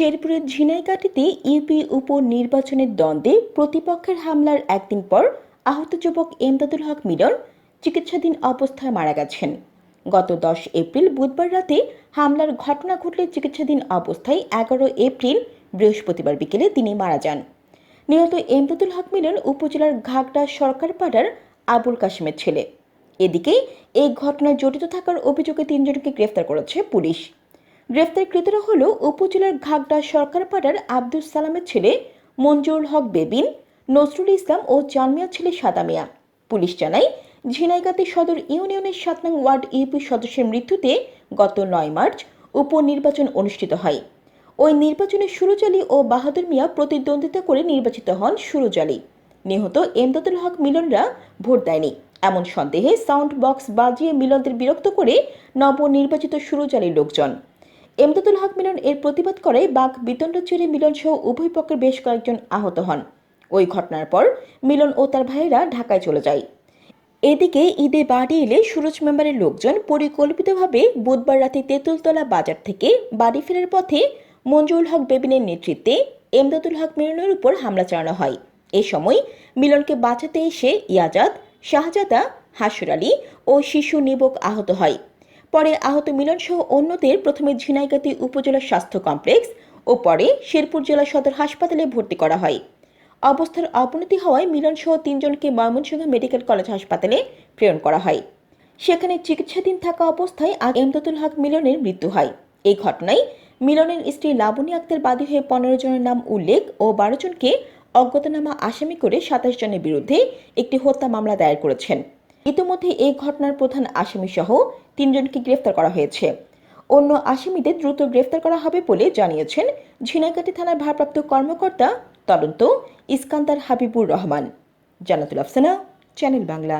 শেরপুরের ঝিনাইগাটিতে ইউপি উপ নির্বাচনের দ্বন্দ্বে প্রতিপক্ষের হামলার একদিন পর আহত যুবক এমদাদুল হক মিলন চিকিৎসাধীন অবস্থায় মারা গেছেন। গত দশ এপ্রিল বুধবার রাতে হামলার ঘটনা ঘটলে চিকিৎসাধীন অবস্থায় এগারো এপ্রিল বৃহস্পতিবার বিকেলে তিনি মারা যান। নিহত এমদাদুল হক মিলন উপজেলার ঘাগড়া সরকারপাড়ার আবুল কাশিমের ছেলে। এদিকে এই ঘটনায় জড়িত থাকার অভিযোগে তিনজনকে গ্রেফতার করেছে পুলিশ। গ্রেফতারকৃতরা হল উপজেলার ঘাগড়া সরকারপাড়ার আব্দুল সালামের ছেলে মঞ্জুরুল হক বেবিন নজরুল ইসলাম ও জানমিয়ার ছেলে সাদামিয়া পুলিশ জানায়, ঝিনাইগাতি সদর ইউনিয়নের সাত নং ওয়ার্ড ইউপি সদস্যের মৃত্যুতে গত নয় মার্চ উপনির্বাচন অনুষ্ঠিত হয়। ওই নির্বাচনে সুরজ আলী ও বাহাদুর মিয়া প্রতিদ্বন্দ্বিতা করে নির্বাচিত হন সুরজ আলী নিহত এমদাদুল হক মিলনরা ভোট দেয়নি। এমন সন্দেহে সাউন্ড বক্স বাজিয়ে মিলনদের বিরক্ত করে নবনির্বাচিত সুরজ আলীর লোকজন। এমদাদুল হক মিলন এর প্রতিবাদ করে বাঘ বিতণ্ড চেড়ে মিলন সহ উভয় পক্ষের বেশ কয়েকজন আহত হন। ওই ঘটনার পর মিলন ও তার ভাইয়েরা ঢাকায় চলে যায়। এদিকে ঈদে বাড়ি এলে সুরজ মেম্বারের লোকজন পরিকল্পিতভাবে বুধবার রাতে তেঁতুলতলা বাজার থেকে বাড়ি ফেরার পথে মঞ্জুরুল হক বেবিনের নেতৃত্বে এমদাদুল হক মিলনের উপর হামলা চালানো হয়। এ সময় মিলনকে বাঁচাতে এসে ইয়াজাদ, শাহজাদা, হাসুর আলী ও শিশু নিবক আহত হয়। পরে আহত মিলন সহ অন্যদের প্রথমে ঝিনাইগাতি উপজেলা স্বাস্থ্য কমপ্লেক্স ও পরে শেরপুর জেলা সদর হাসপাতালে ভর্তি করা হয়। অবস্থার অবনতি হওয়ায় মিলন সহ তিনজনকে ময়মনসিংহ মেডিকেল কলেজ হাসপাতালে প্রেরণ করা হয়। সেখানে চিকিৎসাধীন থাকা অবস্থায় আজ এমদাদুল হক মিলনের মৃত্যু হয়। এই ঘটনায় মিলনের স্ত্রী লাবণী আক্তার বাদী হয়ে পনেরো জনের নাম উল্লেখ ও বারো জনকে অজ্ঞাতনামা আসামি করে সাতাশ জনের বিরুদ্ধে একটি হত্যা মামলা দায়ের করেছেন। ইতিমধ্যে এই ঘটনার প্রধান আসামি সহ তিনজনকে গ্রেফতার করা হয়েছে। অন্য আসামিদের দ্রুত গ্রেফতার করা হবে বলে জানিয়েছেন ঝিনাইগাটি থানার ভারপ্রাপ্ত কর্মকর্তা তদন্ত ইস্কান্দার হাবিবুর রহমান। জানাতুল আফসানা, চ্যানেল বাংলা।